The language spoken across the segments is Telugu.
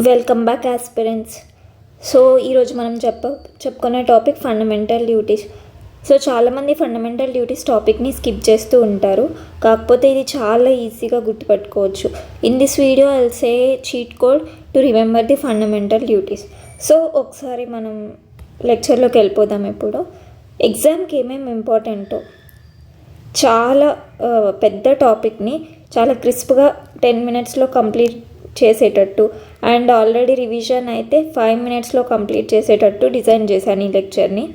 వెల్కమ్ బ్యాక్ ఆస్పిరెంట్స్ సో ఈరోజు మనం చెప్ప చెప్పుకునే టాపిక్ ఫండమెంటల్ డ్యూటీస్ సో చాలామంది ఫండమెంటల్ డ్యూటీస్ టాపిక్ని స్కిప్ చేస్తూ ఉంటారు. కాకపోతే ఇది చాలా ఈజీగా గుర్తుపెట్టుకోవచ్చు. In this video I'll say cheat code to remember the fundamental duties so ఒకసారి మనం లెక్చర్లోకి వెళ్ళిపోదాం ఇప్పుడు. ఎగ్జామ్కి ఏమేమి ఇంపార్టెంటో చాలా పెద్ద టాపిక్ని చాలా క్రిస్ప్గా టెన్ మినిట్స్లో కంప్లీట్ చేసేటట్టు. అండ్ ఆల్రెడీ రివిజన్ అయితే ఫైవ్ మినిట్స్లో కంప్లీట్ చేసేటట్టు డిజైన్ చేశాను ఈ లెక్చర్ని.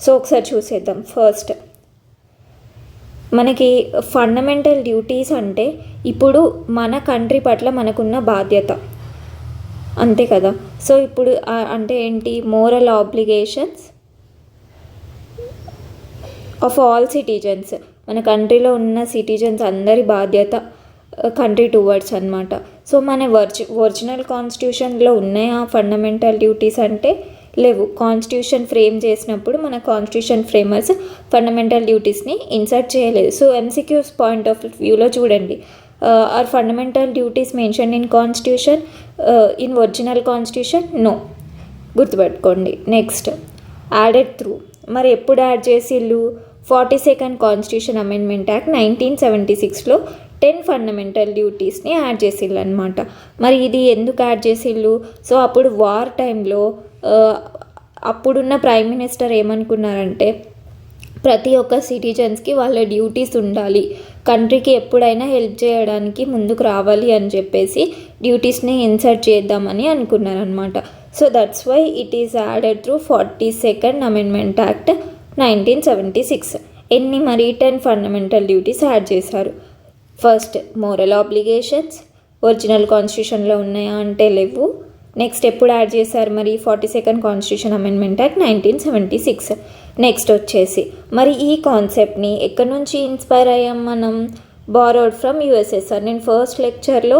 సో ఒకసారి చూసేద్దాం. ఫస్ట్ మనకి ఫండమెంటల్ డ్యూటీస్ అంటే ఇప్పుడు మన కంట్రీ పట్ల మనకున్న బాధ్యత. అంతే కదా? సో ఇప్పుడు అంటే ఏంటి? Moral obligations of all citizens. మన కంట్రీలో ఉన్న సిటిజన్స్ అందరి బాధ్యత కంట్రీ టువర్డ్స్ అనమాట సో మన వర్చు ఒరిజినల్ కాన్స్టిట్యూషన్లో ఉన్నాయా ఫండమెంటల్ డ్యూటీస్ అంటే లేవు. కాన్స్టిట్యూషన్ ఫ్రేమ్ చేసినప్పుడు మన కాన్స్టిట్యూషన్ ఫ్రేమర్స్ ఫండమెంటల్ డ్యూటీస్ని ఇన్సర్ట్ చేయలేదు. సో ఎంసీక్యూస్ పాయింట్ ఆఫ్ వ్యూలో చూడండి. Are fundamental duties mention in constitution in original constitution? No. గుర్తుపెట్టుకోండి. నెక్స్ట్. Added through. మరి ఎప్పుడు add చేసిళ్ళు? Forty second constitution amendment act nineteen seventy సిక్స్లో టెన్ ఫండమెంటల్ డ్యూటీస్ని యాడ్ చేసిళ్ళు అనమాట మరి ఇది ఎందుకు యాడ్ చేసిళ్ళు? సో అప్పుడు వార్ టైంలో అప్పుడున్న ప్రైమ్ మినిస్టర్ ఏమనుకున్నారంటే ప్రతి ఒక్క సిటిజన్స్కి వాళ్ళ డ్యూటీస్ ఉండాలి. కంట్రీకి ఎప్పుడైనా హెల్ప్ చేయడానికి ముందుకు రావాలి అని చెప్పేసి డ్యూటీస్ని ఇన్సర్ట్ చేద్దామని అనుకున్నారనమాట. So that's why it is added through forty second amendment act nineteen seventy six. ఎన్ని మరి టెన్ ఫండమెంటల్ డ్యూటీస్ యాడ్ చేశారు? ఫస్ట్ మోరల్ ఆబ్లిగేషన్స్ ఒరిజినల్ కాన్స్టిట్యూషన్లో ఉన్నాయా అంటే లేవు. నెక్స్ట్ ఎప్పుడు యాడ్ చేశారు మరి? Forty second constitution amendment act nineteen seventy six next వచ్చేసి మరి ఈ కాన్సెప్ట్ని ఎక్కడి నుంచి ఇన్స్పైర్ అయ్యాం మనం? బారోడ్ ఫ్రమ్ యూఎస్ఎస్ఆర్ నేను ఫస్ట్ లెక్చర్లో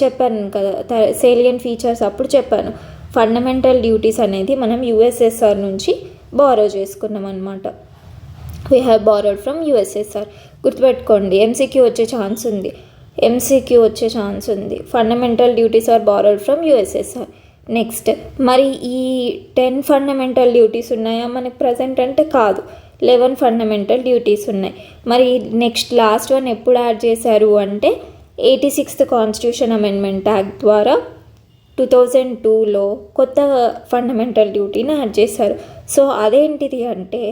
చెప్పాను కదా సేలియన్ ఫీచర్స్ అప్పుడు చెప్పాను. ఫండమెంటల్ డ్యూటీస్ అనేది మనం యూఎస్ఎస్ఆర్ నుంచి బారో చేసుకున్నాం అనమాట we have borrowed from USSR గుర్తుపెట్టుకోండి ఎంసీక్యూ వచ్చే ఛాన్స్ ఉంది. ఎంసీక్యూ వచ్చే ఛాన్స్ ఉంది. Fundamental duties are borrowed from USSR next మరి ఈ టెన్ ఫండమెంటల్ డ్యూటీస్ ఉన్నాయా? మనకి ప్రజెంట్ అంటే కాదు. లెవెన్ ఫండమెంటల్ డ్యూటీస్ ఉన్నాయి. మరి నెక్స్ట్ లాస్ట్ వన్ ఎప్పుడు యాడ్ చేశారు అంటే eighty sixth constitution amendment act ద్వారా టూ థౌజండ్ టూలో కొత్త ఫండమెంటల్ డ్యూటీని యాడ్ చేశారు. సో అదేంటిది అంటే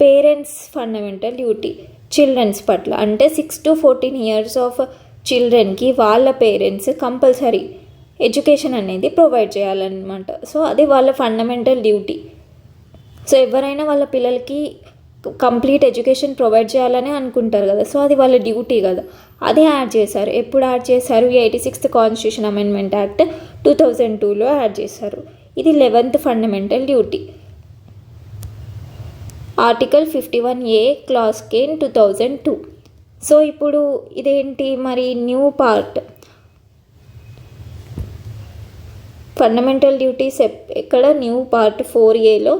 పేరెంట్స్ ఫండమెంటల్ డ్యూటీ చిల్డ్రన్స్ పట్ల. అంటే six to fourteen years of చిల్డ్రన్కి వాళ్ళ పేరెంట్స్ కంపల్సరీ ఎడ్యుకేషన్ అనేది ప్రొవైడ్ చేయాలన్నమాట. సో అది వాళ్ళ ఫండమెంటల్ డ్యూటీ. సో ఎవరైనా వాళ్ళ పిల్లలకి కంప్లీట్ ఎడ్యుకేషన్ ప్రొవైడ్ చేయాలని అనుకుంటారు కదా. సో అది వాళ్ళ డ్యూటీ కదా. అది యాడ్ చేశారు. ఎప్పుడు యాడ్ చేశారు? Eighty sixth constitution amendment act two thousand టూలో యాడ్ చేశారు. ఇది eleventh fundamental duty. Article fifty one A clause K two thousand two so ఇప్పుడు ఇదేంటి మరి న్యూ పార్ట్ ఫండమెంటల్ డ్యూటీస్ ఎక్కడ న్యూ పార్ట్ ఫోర్ ఏలో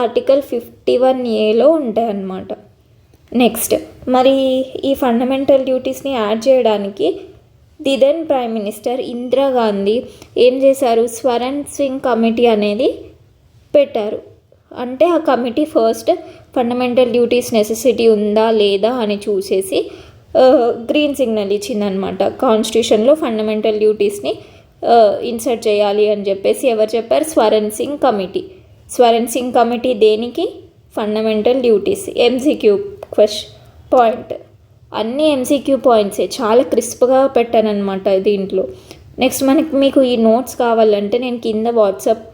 ఆర్టికల్ ఫిఫ్టీ వన్ ఏలో ఉంటాయన్నమాట. నెక్స్ట్ మరి ఈ ఫండమెంటల్ డ్యూటీస్ని యాడ్ చేయడానికి the then prime minister Indira Gandhi ఏం చేశారు? స్వరణ్ సింగ్ కమిటీ అనేది పెట్టారు. అంటే ఆ committee first fundamental duties necessity ఉందా లేదా అని చూసేసి గ్రీన్ సిగ్నల్ ఇచ్చిందనమాట కాన్స్టిట్యూషన్లో ఫండమెంటల్ డ్యూటీస్ని ఇన్సర్ట్ చేయాలి అని చెప్పేసి ఎవరు చెప్పారు? స్వరణ్ సింగ్ కమిటీ. స్వరణ్ సింగ్ కమిటీ దేనికి? Fundamental duties. MCQ question point. అన్ని ఎంసీక్యూ పాయింట్సే. చాలా క్రిస్ప్గా పెట్టానమాట దీంట్లో. నెక్స్ట్ మనకి మీకు ఈ నోట్స్ కావాలంటే నేను కింద వాట్సాప్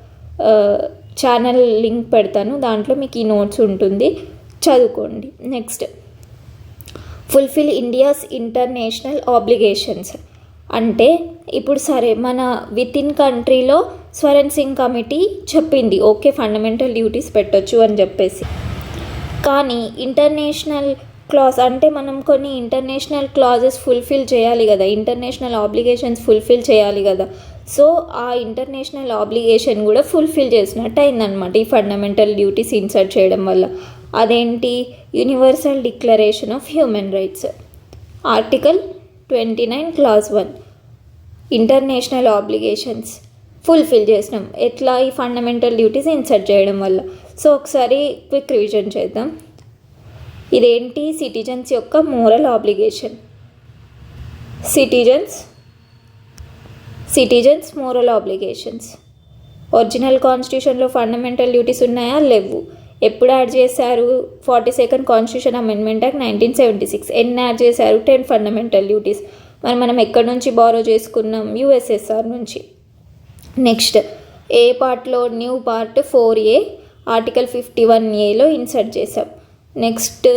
ఛానల్ లింక్ పెడతాను. దాంట్లో మీకు ఈ నోట్స్ ఉంటుంది. చదువుకోండి. Next. Fulfil India's international obligations. అంటే ఇప్పుడు సరే మన విత్ ఇన్ కంట్రీలో స్వరణ్ సింగ్ కమిటీ చెప్పింది. ఓకే ఫండమెంటల్ డ్యూటీస్ పెట్టొచ్చు అని చెప్పేసి. కానీ ఇంటర్నేషనల్ క్లాజ్ అంటే మనం కొన్ని ఇంటర్నేషనల్ క్లాజెస్ ఫుల్ఫిల్ చేయాలి కదా. ఇంటర్నేషనల్ ఆబ్లిగేషన్స్ ఫుల్ఫిల్ చేయాలి కదా. సో ఆ ఇంటర్నేషనల్ ఆబ్లిగేషన్ కూడా ఫుల్ఫిల్ చేసినట్టు అయిందనమాట ఈ ఫండమెంటల్ డ్యూటీస్ ఇన్సర్ట్ చేయడం వల్ల. అదేంటి? Universal declaration of human rights article twenty nine clause one international obligations fulfil చేసినాం. ఎట్లా ఈ ఫండమెంటల్ డ్యూటీస్ ఇన్సర్ట్ చేయడం వల్ల? సో ఒకసారి క్విక్ రివిజన్ చేద్దాం. ఇదేంటి? సిటిజన్స్ యొక్క moral obligation citizens citizens moral obligations. Original కాన్స్టిట్యూషన్లో ఫండమెంటల్ డ్యూటీస్ ఉన్నాయా? లేవు. ఎప్పుడు యాడ్ చేశారు? Forty second constitution amendment act nineteen seventy six. ఎన్ని యాడ్ చేశారు? Ten fundamental duties. మరి మనం ఎక్కడి నుంచి బారో చేసుకున్నాం? యూఎస్ఎస్ఆర్ నుంచి. నెక్స్ట్ ఏ పార్ట్లో new part four A article fifty one ఏలో ఇన్సర్ట్ చేసాం నెక్స్ట్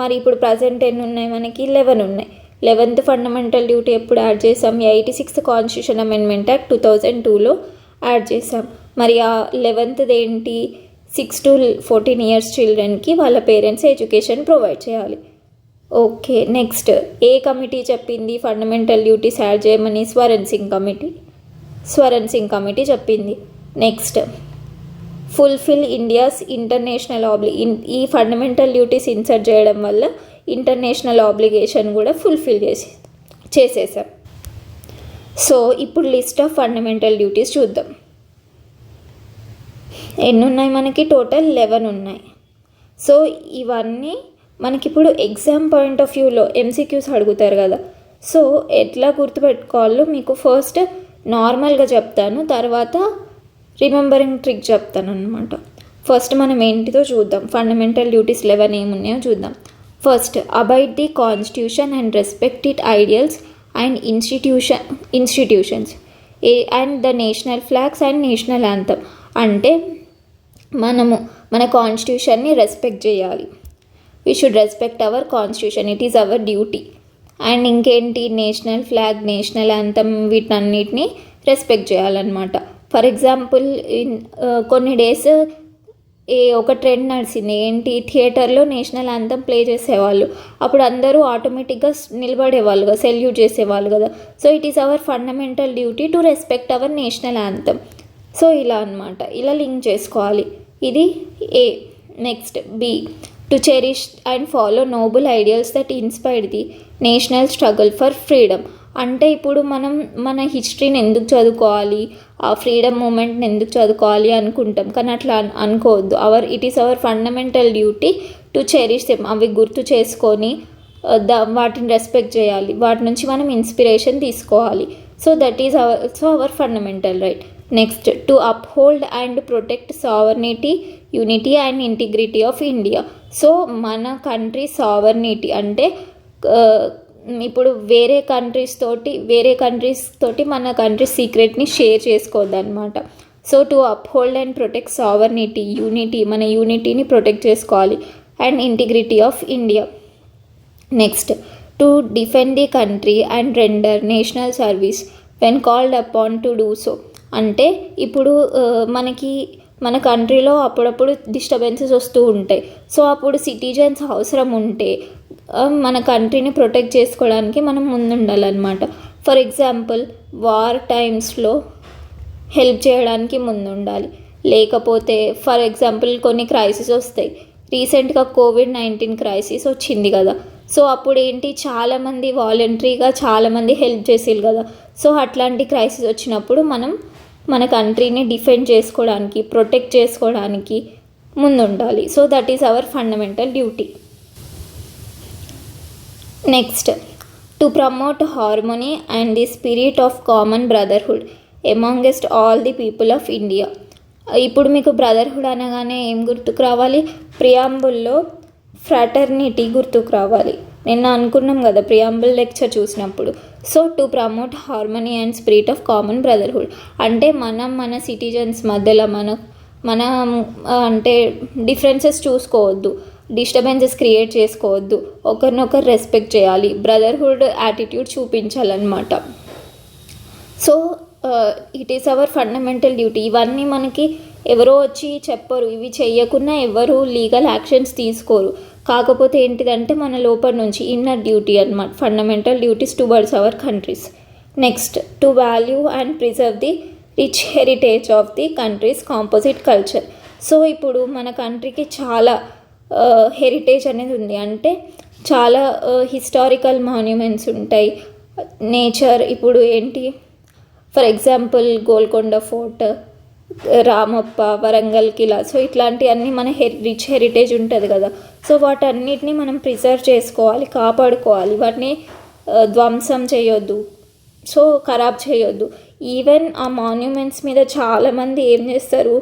మరి ఇప్పుడు ప్రజెంట్ ఎన్ని ఉన్నాయి మనకి? లెవెన్ ఉన్నాయి. లెవెన్త్ ఫండమెంటల్ డ్యూటీ ఎప్పుడు యాడ్ చేసాం eighty sixth constitution amendment act two thousand టూలో యాడ్ చేసాం మరి ఆ లెవెన్త్ది ఏంటి సిక్స్ టు ఫోర్టీన్ ఇయర్స్ చిల్డ్రన్కి వాళ్ళ పేరెంట్స్ ఎడ్యుకేషన్ ప్రొవైడ్ చేయాలి. Okay next. ఏ కమిటీ చెప్పింది ఫండమెంటల్ డ్యూటీస్ యాడ్ చేయమని? స్వరణ్ సింగ్ కమిటీ. స్వరణ్ సింగ్ కమిటీ చెప్పింది. నెక్స్ట్. ఫుల్ఫిల్ ఇండియాస్ ఇంటర్నేషనల్ ఆబ్లి ఈ ఫండమెంటల్ డ్యూటీస్ ఇన్సర్ట్ చేయడం వల్ల ఇంటర్నేషనల్ ఆబ్లిగేషన్ కూడా ఫుల్ఫిల్ చేసి చేసేసాం. సో ఇప్పుడు లిస్ట్ ఆఫ్ ఫండమెంటల్ డ్యూటీస్ చూద్దాం. ఎన్ని ఉన్నాయి మనకి? టోటల్ లెవెన్ ఉన్నాయి. సో ఇవన్నీ మనకి ఇప్పుడు ఎగ్జామ్ పాయింట్ ఆఫ్ వ్యూలో ఎంసీక్యూస్ అడుగుతారు కదా. సో ఎట్లా గుర్తుపెట్టుకోవాలో మీకు ఫస్ట్ నార్మల్గా చెప్తాను తర్వాత రిమెంబరింగ్ ట్రిక్ చెప్తాను అనమాట ఫస్ట్ మనం ఏంటిదో చూద్దాం. ఫండమెంటల్ డ్యూటీస్ లెవెన్ ఏమున్నాయో చూద్దాం. First abide the constitution and respect it ideals and institution institutions A and the national flags and national anthem అంటే మనము మన కాన్స్టిట్యూషన్ని రెస్పెక్ట్ చేయాలి. We should respect our constitution it is our duty and ఇంకేంటి? నేషనల్ ఫ్లాగ్ నేషనల్ యాంథమ్ వీటన్నిటిని రెస్పెక్ట్ చేయాలన్నమాట. ఫర్ ఎగ్జాంపుల్ ఇన్ కొన్ని డేస్ ఏ ఒక ట్రెండ్ నడిచింది ఏంటి? థియేటర్లో నేషనల్ యాంథమ్ ప్లే చేసేవాళ్ళు. అప్పుడు అందరూ ఆటోమేటిక్గా నిలబడేవాళ్ళు కదా సెల్యూట్ చేసేవాళ్ళు కదా. So it is our fundamental duty to respect our national anthem so ఇలా అనమాట ఇలా లింక్ చేసుకోవాలి. ఇది A next B. To cherish and follow noble ideals that inspired the national struggle for freedom అంటే ఇప్పుడు మనం మన హిస్టరీని ఎందుకు చదువుకోవాలి? ఆ ఫ్రీడమ్ మూమెంట్ని ఎందుకు చదువుకోవాలి అనుకుంటాం. కానీ అట్లా అనుకోవద్దు. Our it is our fundamental duty to cherish them అవి గుర్తు చేసుకొని ద వాటిని రెస్పెక్ట్ చేయాలి. వాటి నుంచి మనం ఇన్స్పిరేషన్ తీసుకోవాలి. So that is our so our fundamental right next to uphold and protect sovereignty unity and integrity of India so మన కంట్రీ సావర్నిటీ అంటే ఇప్పుడు వేరే కంట్రీస్ తోటి వేరే కంట్రీస్ తోటి మన కంట్రీ సీక్రెట్ని షేర్ చేసుకోవద్దు అనమాట so to uphold and protect sovereignty unity మన యూనిటీని ప్రొటెక్ట్ చేసుకోవాలి. And integrity of India next to defend the country and render national service when called upon to do so అంటే ఇప్పుడు మనకి మన కంట్రీలో అప్పుడప్పుడు డిస్టర్బెన్సెస్ వస్తూ ఉంటాయి. సో అప్పుడు సిటిజన్స్ అవసరం ఉంటే um, మన కంట్రీని ప్రొటెక్ట్ చేసుకోవడానికి మనం ముందుండాలన్నమాట. ఫర్ ఎగ్జాంపుల్ వార్ టైమ్స్లో హెల్ప్ చేయడానికి ముందుండాలి. లేకపోతే ఫర్ ఎగ్జాంపుల్ కొన్ని క్రైసిస్ వస్తాయి. రీసెంట్గా కోవిడ్ నైన్టీన్ క్రైసిస్ వచ్చింది కదా. సో అప్పుడు ఏంటి చాలామంది వాలంటరీగా చాలామంది హెల్ప్ చేసేది కదా. సో అట్లాంటి క్రైసిస్ వచ్చినప్పుడు మనం మన కంట్రీని డిఫెండ్ చేసుకోవడానికి ప్రొటెక్ట్ చేసుకోవడానికి ముందుండాలి. So that is our fundamental duty next to promote harmony and the spirit of common brotherhood amongst all the people of India ఇప్పుడు మీకు బ్రదర్హుడ్ అనగానే ఏం గుర్తుకు రావాలి? ప్రియాంబుల్లో ఫ్రాటర్నిటీ గుర్తుకు రావాలి. నిన్న అనుకున్నాం కదా ప్రియాంబుల్ లెక్చర్ చూసినప్పుడు. So to promote harmony and spirit of common brotherhood. అంటే మనం మన సిటిజన్స్ మధ్యలో మన మన అంటే డిఫరెన్సెస్ చూసుకోవద్దు. డిస్టర్బెన్సెస్ క్రియేట్ చేసుకోవద్దు. ఒకరినొకరు రెస్పెక్ట్ చేయాలి. Brotherhood attitude చూపించాలన్నమాట. So it is our fundamental duty. ఇవన్నీ మనకి ఎవరో వచ్చి చెప్పరు. ఇవి చేయకుండా ఎవరు లీగల్ యాక్షన్స్ తీసుకోరు. కాకపోతే ఏంటిదంటే మన లోపల నుంచి ఇన్నర్ డ్యూటీ అనమాట fundamental duties towards our countries next to value and preserve the rich heritage of the country's composite culture so ఇప్పుడు మన కంట్రీకి చాలా హెరిటేజ్ అనేది ఉంది. అంటే చాలా హిస్టారికల్ మాన్యుమెంట్స్ ఉంటాయి. నేచర్ ఇప్పుడు ఏంటి? For example Golconda fort Ramappa Warangal Qila. So ఇట్లాంటివన్నీ మన హెరి రిచ్ హెరిటేజ్ ఉంటుంది కదా. సో వాటన్నిటిని మనం ప్రిజర్వ్ చేసుకోవాలి కాపాడుకోవాలి. వాటిని ధ్వంసం చేయొద్దు. సో ఖరాబ్ చేయొద్దు. ఈవెన్ ఆ మాన్యుమెంట్స్ మీద చాలామంది ఏం చేస్తారు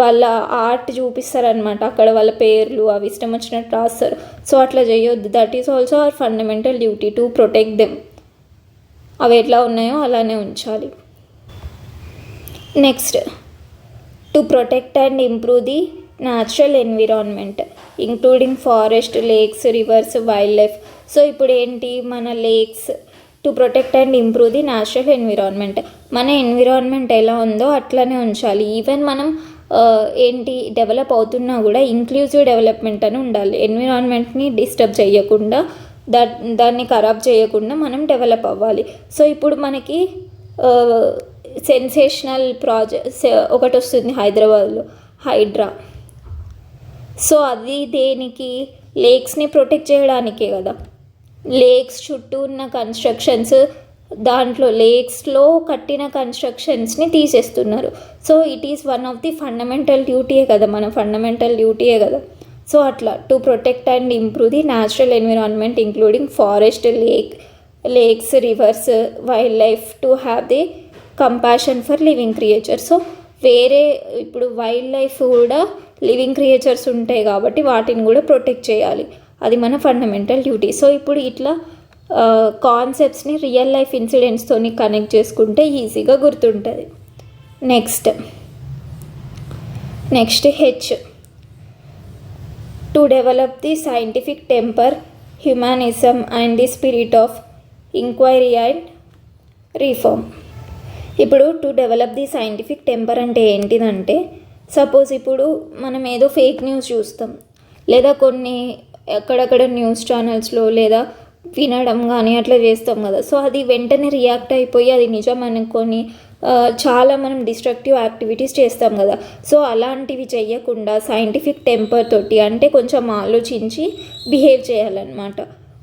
వాళ్ళ ఆర్ట్ చూపిస్తారనమాట అక్కడ వాళ్ళ పేర్లు అవి ఇష్టం వచ్చినట్టు రాస్తారు. సో అట్లా చేయొద్దు. That is also our fundamental duty to protect them అవి ఎట్లా ఉన్నాయో అలానే ఉంచాలి. Next to protect and improve the natural environment including forest lakes rivers wildlife so ఇప్పుడు ఏంటి? మన lakes to protect and improve the natural environment మన ఎన్విరాన్మెంట్ ఎలా ఉందో అట్లనే ఉంచాలి. ఈవెన్ మనం ఏంటి? డెవలప్ అవుతున్నా కూడా ఇంక్లూజివ్ డెవలప్మెంట్ అని ఉండాలి. ఎన్విరాన్మెంట్ని డిస్టర్బ్ చేయకుండా దా దాన్ని ఖరాబ్ చేయకుండా మనం డెవలప్ అవ్వాలి. సో ఇప్పుడు మనకి సెన్సేషనల్ ప్రాజెక్ట్ ఒకటి వస్తుంది హైదరాబాద్లో. హైడ్రా. సో అది దేనికి? లేక్స్ని ప్రొటెక్ట్ చేయడానికే కదా. లేక్స్ చుట్టూ ఉన్న కన్స్ట్రక్షన్స్ దాంట్లో లేక్స్లో కట్టిన కన్స్ట్రక్షన్స్ని తీసేస్తున్నారు. So it is one of the fundamental డ్యూటీయే కదా మన ఫండమెంటల్ డ్యూటీయే కదా. సో అట్లా to protect and improve the natural environment including forest lake lakes rivers wildlife to have the compassion for living creature so వేరే ఇప్పుడు వైల్డ్ లైఫ్ కూడా లివింగ్ క్రియేచర్స్ ఉంటాయి కాబట్టి వాటిని కూడా ప్రొటెక్ట్ చేయాలి. అది మన ఫండమెంటల్ డ్యూటీ. సో ఇప్పుడు ఇట్లా కాన్సెప్ట్స్ని రియల్ లైఫ్ ఇన్సిడెంట్స్తోని కనెక్ట్ చేసుకుంటే ఈజీగా గుర్తుంటుంది. Next. Next H to develop the scientific temper humanism and the spirit of inquiry and reform ఇప్పుడు to develop the scientific temper అంటే ఏంటిదంటే సపోజ్ ఇప్పుడు మనం ఏదో ఫేక్ న్యూస్ చూస్తాం. లేదా కొన్ని ఎక్కడెక్కడ న్యూస్ ఛానల్స్లో లేదా వినడం కానీ అట్లా చేస్తాం కదా. సో అది వెంటనే రియాక్ట్ అయిపోయి అది నిజం అనుకొని చాలా మనం డిస్ట్రక్టివ్ యాక్టివిటీస్ చేస్తాం కదా. సో అలాంటివి చేయకుండా సైంటిఫిక్ టెంపర్ తోటి అంటే కొంచెం ఆలోచించి బిహేవ్ చేయాలన్నమాట.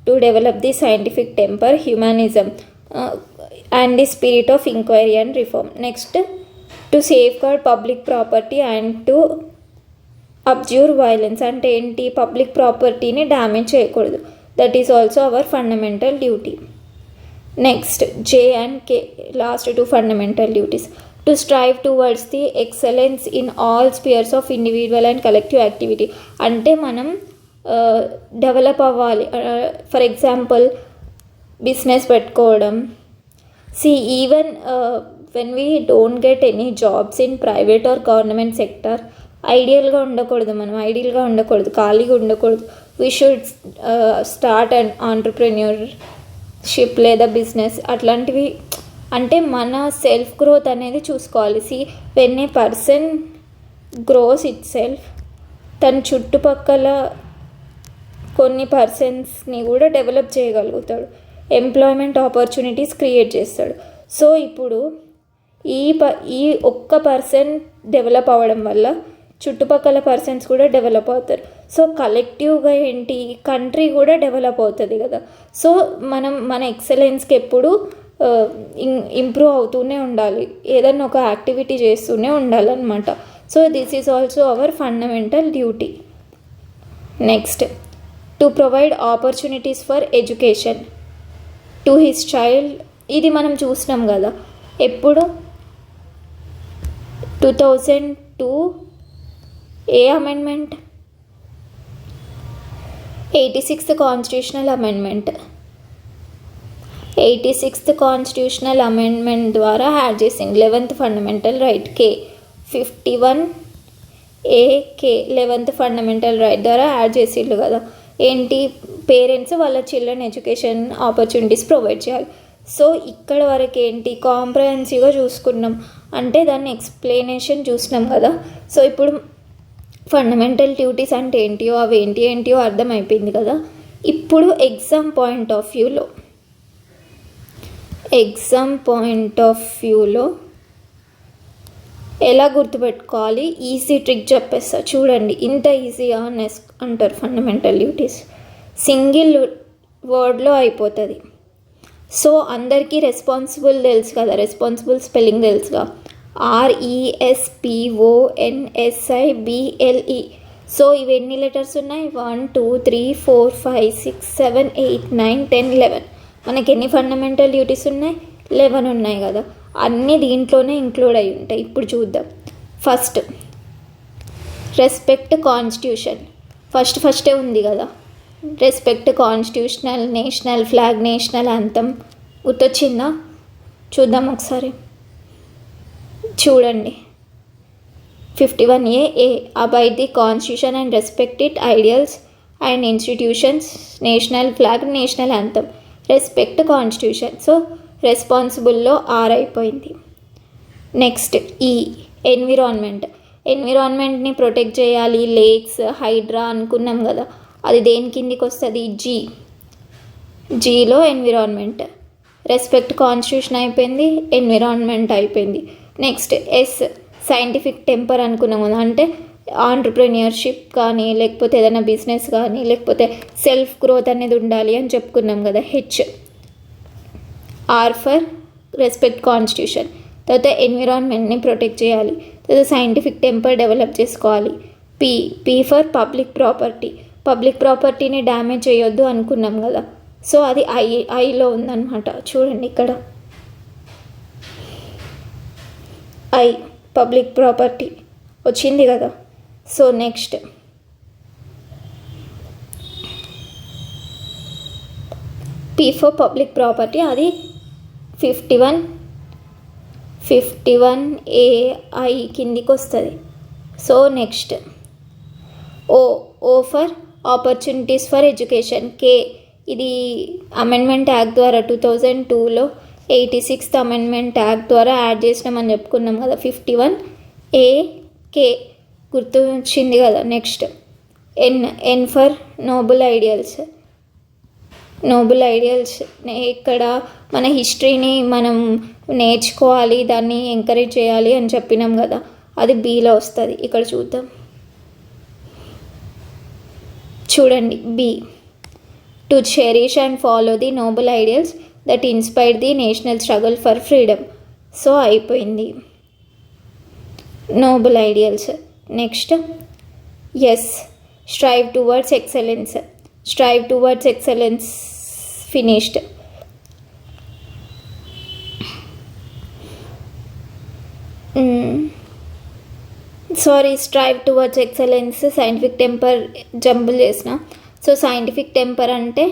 To develop the scientific temper humanism and the spirit of inquiry and reform. Next to safeguard public property and to abjure violence అంటే ఏంటి? పబ్లిక్ ప్రాపర్టీని డ్యామేజ్ చేయకూడదు. That is also our fundamental duty next J and K last two fundamental duties to strive towards the excellence in all spheres of individual and collective activity అంటే మనం డెవలప్ అవ్వాలి. ఫర్ ఎగ్జాంపుల్ బిజినెస్ పెట్టుకోవడం. See even when we don't get any jobs in private or government sector ఐడియల్గా ఉండకూడదు మనం ఐడియల్గా ఉండకూడదు ఖాళీగా ఉండకూడదు. We should start and entrepreneurship లేదా బిజినెస్ అట్లాంటివి. అంటే మన సెల్ఫ్ గ్రోత్ అనేది చూసుకోవాలి. See when a person grows itself తన చుట్టుపక్కల కొన్ని పర్సన్స్ని కూడా డెవలప్ చేయగలుగుతాడు. ఎంప్లాయ్మెంట్ ఆపర్చునిటీస్ క్రియేట్ చేస్తాడు. సో ఇప్పుడు ఈ ప ఈ ఒక్క పర్సన్ డెవలప్ అవ్వడం వల్ల చుట్టుపక్కల పర్సన్స్ కూడా డెవలప్ అవుతారు. సో కలెక్టివ్గా ఏంటి? కంట్రీ కూడా డెవలప్ అవుతుంది కదా. సో మనం మన ఎక్సలెన్స్కి ఎప్పుడు ఇంప్రూవ్ అవుతూనే ఉండాలి. ఏదైనా ఒక యాక్టివిటీ చేస్తూనే ఉండాలన్నమాట. So this is also our fundamental duty next to provide opportunities for education to his child ఇది మనం చూసినాం కదా. ఎప్పుడు two thousand two A amendment eighty sixth constitutional amendment eighty sixth constitutional amendment ద్వారా యాడ్ చేసింది eleventh fundamental right K fifty one AK eleventh fundamental right ద్వారా యాడ్ చేసిండ్రు కదా. ఏంటి? పేరెంట్స్ వాళ్ళ చిల్డ్రన్ ఎడ్యుకేషన్ ఆపర్చునిటీస్ ప్రొవైడ్ చేయాలి. సో ఇక్కడ వరకు ఏంటి? కాంప్రహెన్సివ్గా చూసుకున్నాం. అంటే దాన్ని ఎక్స్ప్లెనేషన్ చూసినాం కదా. సో ఇప్పుడు ఫండమెంటల్ డ్యూటీస్ అంటే ఏంటియో అవి ఏంటి ఏంటియో అర్థమైపోయింది కదా. ఇప్పుడు ఎగ్జామ్ పాయింట్ ఆఫ్ వ్యూలో ఎగ్జామ్ పాయింట్ ఆఫ్ వ్యూలో ఎలా గుర్తుపెట్టుకోవాలి? ఈజీ ట్రిక్ చెప్పేస్తా. చూడండి ఇంత ఈజీగా నెస్ అంటారు ఫండమెంటల్ డ్యూటీస్ సింగిల్ వర్డ్లో అయిపోతుంది. సో అందరికీ రెస్పాన్సిబుల్ తెలుసు కదా రెస్పాన్సిబుల్ స్పెల్లింగ్ తెలుసుగా. ఆర్ఈఎస్పిఓఎన్ఎస్ఐ బిఎల్ఈ సో ఇవి ఎన్ని లెటర్స్ ఉన్నాయి? One two three four five six seven eight nine ten eleven. మనకి ఎన్ని ఫండమెంటల్ డ్యూటీస్ ఉన్నాయి? లెవెన్ ఉన్నాయి కదా. అన్నీ దీంట్లోనే ఇంక్లూడ్ అయి ఉంటాయి. ఇప్పుడు చూద్దాం. First respect constitution. ఫస్ట్ ఫస్టే ఉంది కదా. Respect constitutional national flag national anthem గుర్తొచ్చిందా? చూద్దాం ఒకసారి. చూడండి. Fifty one A A abide the constitution and respect it ideals and institutions national flag national anthem respect constitution so రెస్పాన్సిబుల్లో R అయిపోయింది. నెక్స్ట్ ఈ ఎన్విరాన్మెంట్ ఎన్విరాన్మెంట్ని ప్రొటెక్ట్ చేయాలి. లేక్స్ హైడ్రా అనుకున్నాం కదా. అది దేని కిందికి వస్తుంది? జీ జీలో ఎన్విరాన్మెంట్ రెస్పెక్ట్ కాన్స్టిట్యూషన్ అయిపోయింది ఎన్విరాన్మెంట్ అయిపోయింది. నెక్స్ట్ ఎస్ సైంటిఫిక్ టెంపర్ అనుకున్నాం కదా అంటే ఆంటర్ప్రెన్యూర్షిప్ కానీ లేకపోతే ఏదైనా బిజినెస్ కానీ లేకపోతే సెల్ఫ్ గ్రోత్ అనేది ఉండాలి అని చెప్పుకున్నాం కదా H R for respect constitution తర్వాత ఎన్విరాన్మెంట్ని ప్రొటెక్ట్ చేయాలి. తర్వాత సైంటిఫిక్ టెంపర్ డెవలప్ చేసుకోవాలి. P P for public property public ప్రాపర్టీని డ్యామేజ్ చేయొద్దు అనుకున్నాం కదా. సో అది ఐ ఐలో ఉందన్నమాట. చూడండి ఇక్కడ. I public property. వచ్చింది కదా. So next. P for public property అది fifty one fifty one AI కిందికి వస్తుంది so next. O O for opportunities for education K ఇది అమెండ్మెంట్ యాక్ట్ ద్వారా టూ థౌజండ్ టూలో ఎయిటీ సిక్స్త్ అమెండ్మెంట్ యాక్ట్ ద్వారా యాడ్ చేసినామని చెప్పుకున్నాం కదా ఫిఫ్టీ వన్ ఏ కే గుర్తు వచ్చింది కదా next N N for noble ideals noble ideals ఇక్కడ మన హిస్టరీని మనం నేర్చుకోవాలి దాన్ని ఎంకరేజ్ చేయాలి అని చెప్పినాం కదా అది బీలో వస్తుంది. ఇక్కడ చూద్దాం. చూడండి. B to cherish and follow the noble ideals that inspire the national struggle for freedom so అయిపోయింది. Noble ideals next S strive towards excellence strive towards excellence finished sorry strive towards excellence scientific temper jumble చేసిన. సో సైంటిఫిక్ టెంపర్ అంటే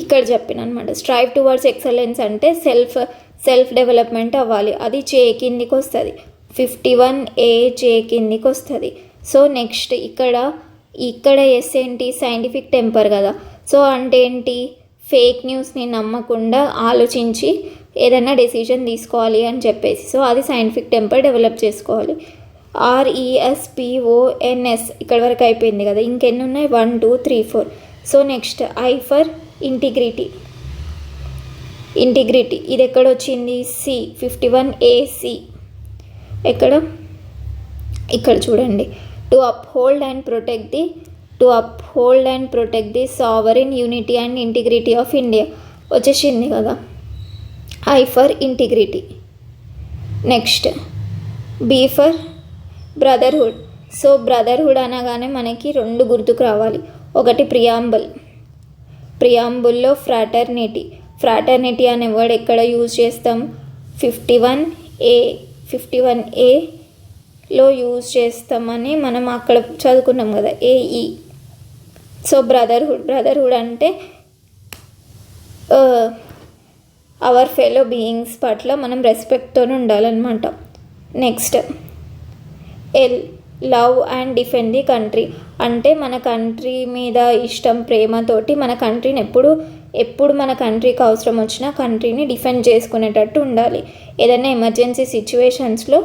ఇక్కడ చెప్పిన అనమాట స్ట్రైవ్ టువర్డ్స్ ఎక్సలెన్స్ అంటే సెల్ఫ్ సెల్ఫ్ డెవలప్మెంట్ అవ్వాలి. అది చే కిందికి వస్తుంది. ఫిఫ్టీ వన్ ఏ చే కిందికి వస్తుంది. సో నెక్స్ట్ ఇక్కడ ఇక్కడ ఎస్ ఏంటి? సైంటిఫిక్ టెంపర్ కదా. సో అంటే ఏంటి? ఫేక్ న్యూస్ని నమ్మకుండా ఆలోచించి ఏదైనా డెసిషన్ తీసుకోవాలి అని చెప్పేసి. సో అది సైంటిఫిక్ టెంపర్ డెవలప్ చేసుకోవాలి. ఆర్ఈఎస్పిఓఎన్ఎస్ ఇక్కడ వరకు అయిపోయింది కదా. ఇంకెన్ని ఉన్నాయి? One two three four so next I for integrity integrity ఇది ఎక్కడ వచ్చింది? సి ఫిఫ్టీ వన్ ఏసి ఎక్కడ? ఇక్కడ చూడండి. To uphold and protect the to uphold and protect the sovereign unity and integrity of India వచ్చేసింది కదా. I for integrity. Next. B for brotherhood. So brotherhood అనగానే మనకి రెండు గుర్తుకు రావాలి. ఒకటి ప్రియాంబుల్. ప్రియాంబుల్లో ఫ్రాటర్నిటీ. ఫ్రాటర్నిటీ అనే వర్డ్ ఎక్కడ యూజ్ చేస్తాం? Fifty one A fifty one ఏలో యూజ్ చేస్తామని మనం అక్కడ చదువుకున్నాం కదా ఏఈ సో బ్రదర్హుడ్ బ్రదర్హుడ్ అంటే అవర్ ఫెలో బీయింగ్స్ పట్ల మనం రెస్పెక్ట్తో ఉండాలన్నమాట. Next L love and defend the country అంటే మన కంట్రీ మీద ఇష్టం ప్రేమతోటి మన కంట్రీని ఎప్పుడు ఎప్పుడు మన కంట్రీకి అవసరం వచ్చినా కంట్రీని డిఫెండ్ చేసుకునేటట్టు ఉండాలి. ఏదైనా ఎమర్జెన్సీ సిచ్యువేషన్స్లో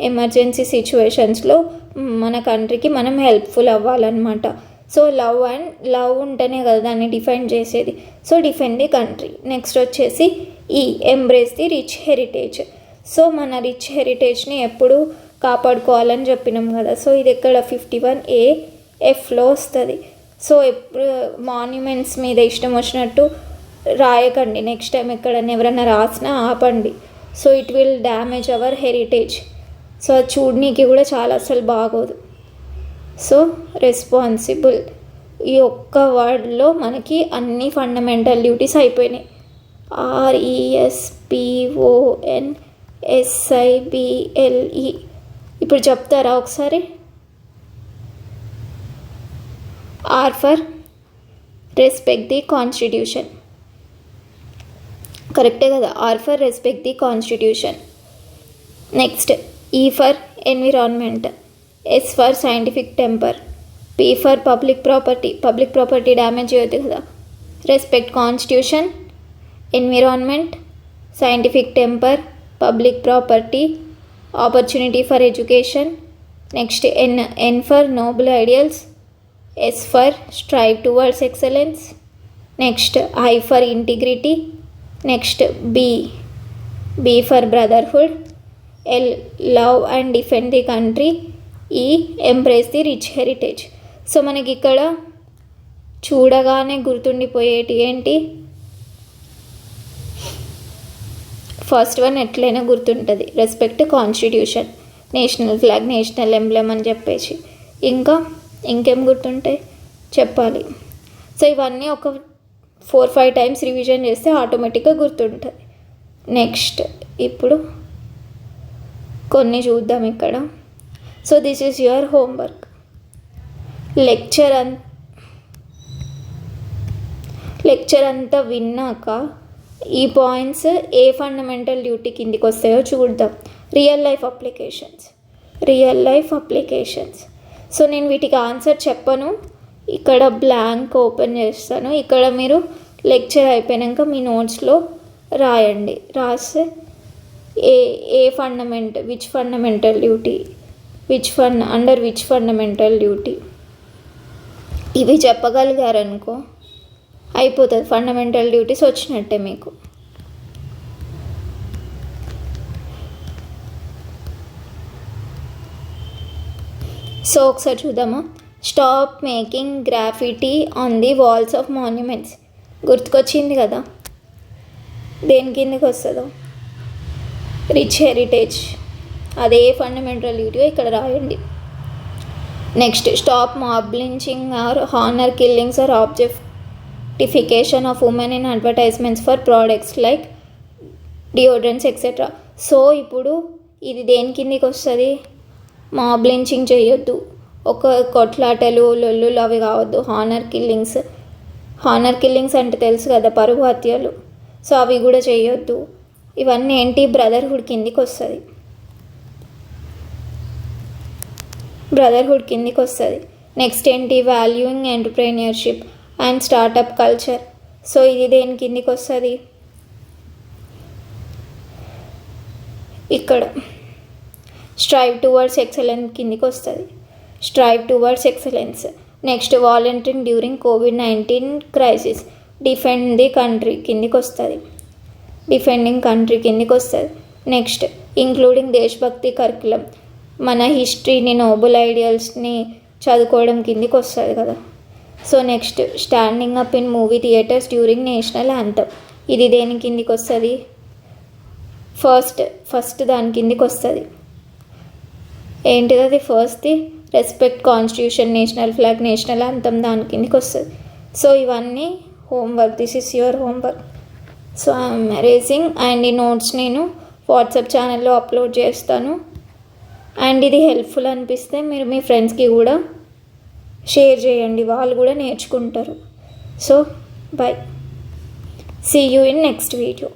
ఎమర్జెన్సీ సిచ్యువేషన్స్లో మన కంట్రీకి మనం హెల్ప్ఫుల్ అవ్వాలన్నమాట. సో లవ్ అండ్ లవ్ ఉంటేనే కదా దాన్ని డిఫైన్ చేసేది. So defend the country. Next వచ్చేసి E embrace the rich heritage so మన రిచ్ హెరిటేజ్ని ఎప్పుడు కాపాడుకోవాలని చెప్పినాం కదా. సో ఇది ఎక్కడ? ఫిఫ్టీ వన్ ఏ ఎఫ్లో వస్తుంది. సో ఎప్పుడు మాన్యుమెంట్స్ మీద ఇష్టం వచ్చినట్టు రాయకండి. నెక్స్ట్ టైం ఎక్కడన్నా ఎవరైనా రాసినా ఆపండి. So it will damage our heritage so అది చూడనీకి కూడా చాలా అసలు బాగోదు. సో రెస్పాన్సిబుల్ ఈ ఒక్క వర్డ్లో మనకి అన్ని ఫండమెంటల్ డ్యూటీస్ అయిపోయినాయి. ఆర్ఈఎస్పిఓఎన్ ఎస్ఐబిఎల్ఈ ఇప్పుడు చెప్తారా ఒకసారి? R for respect the constitution కరెక్టే కదా. R for respect the constitution next E for environment S for scientific temper P for public property public property damage చేయొద్దు కదా respect constitution environment scientific temper public property opportunity for education next N N for noble ideals S for strive towards excellence next I for integrity next B B for brotherhood L love and defend the country E embrace the rich heritage so మనకి ఇక్కడ చూడగానే గుర్తుండిపోయేటి ఏంటి? ఫస్ట్ వన్ ఎట్లయినా గుర్తుంటుంది. Respect constitution national flag national emblem అని చెప్పేసి. ఇంకా ఇంకేం గుర్తుంటాయి? చెప్పాలి. సో ఇవన్నీ ఒక ఫోర్ ఫైవ్ టైమ్స్ రివిజన్ చేస్తే ఆటోమేటిక్గా గుర్తుంటుంది. నెక్స్ట్ ఇప్పుడు కొన్ని చూద్దాం ఇక్కడ. So this is your homework lecture on lecture అంతా విన్నాక ఈ పాయింట్స్ ఏ ఫండమెంటల్ డ్యూటీ కిందికి వస్తాయో చూద్దాం. Real life applications real life applications so నేను వీటికి ఆన్సర్ చెప్పను. ఇక్కడ బ్లాంక్ ఓపెన్ చేస్తాను. ఇక్కడ మీరు లెక్చర్ అయిపోయాక మీ నోట్స్లో రాయండి. రాస్తే A A fundament which fundamental duty which fund under which fundamental duty ఇవి చెప్పగలిగారనుకో అయిపోతుంది. ఫండమెంటల్ డ్యూటీస్ వచ్చినట్టే మీకు. సో ఒకసారి చూద్దామా. Stop making graffiti on the walls of monuments గుర్తుకొచ్చింది కదా? దేని కిందకి వస్తుందో? రిచ్ హెరిటేజ్ అదే ఫండమెంటల్ డ్యూటీ ఇక్కడ రాయండి. Next stop mob lynching or honour killings or objectification of women in advertisements for products like deodorants etcetera so ఇప్పుడు ఇది దేని కిందికి వస్తుంది? మాబ్ లించింగ్ చేయొద్దు. ఒక కొట్లాటలు లొల్లులు అవి కావద్దు. హానర్ కిల్లింగ్స్ హానర్ కిల్లింగ్స్ అంటే తెలుసు కదా పరువు హత్యలు. సో అవి కూడా చేయొద్దు. ఇవన్నీ ఏంటి బ్రదర్హుడ్ కిందికి వస్తుంది. బ్రదర్హుడ్ కిందికి వస్తుంది నెక్స్ట్ ఏంటి? Valuing entrepreneurship and startup culture. So ఇది దేని కిందికి వస్తుంది ఇక్కడ. స్ట్రైవ్ టువర్డ్స్ ఎక్సలెన్స్ కిందికి వస్తుంది strive towards excellence. Next volunteering during covid nineteen crisis. Defend the country కిందికి వస్తుంది డిఫెండింగ్ కంట్రీ కిందికి వస్తుంది నెక్స్ట్ ఇంక్లూడింగ్ దేశభక్తి కరికులం. మన హిస్టరీని నోబుల్ ఐడియల్స్ని చదువుకోవడం కిందికి వస్తుంది కదా. So next standing up in movie theatres during national anthem ఇది దేని కిందికి వస్తుంది? ఫస్ట్ ఫస్ట్ దాని కిందికి వస్తుంది. ఏంటిది అది ఫస్ట్ది respect constitution national flag national anthem దాని కిందికి వస్తుంది. సో ఇవన్నీ homework this is your homework so I'm racing and ఈ నోట్స్ నేను వాట్సాప్ ఛానల్లో అప్లోడ్ చేస్తాను. అండ్ ఇది హెల్ప్ఫుల్ అనిపిస్తే మీరు మీ ఫ్రెండ్స్కి కూడా షేర్ చేయండి. వాళ్ళు కూడా నేర్చుకుంటారు. So bye see you in next video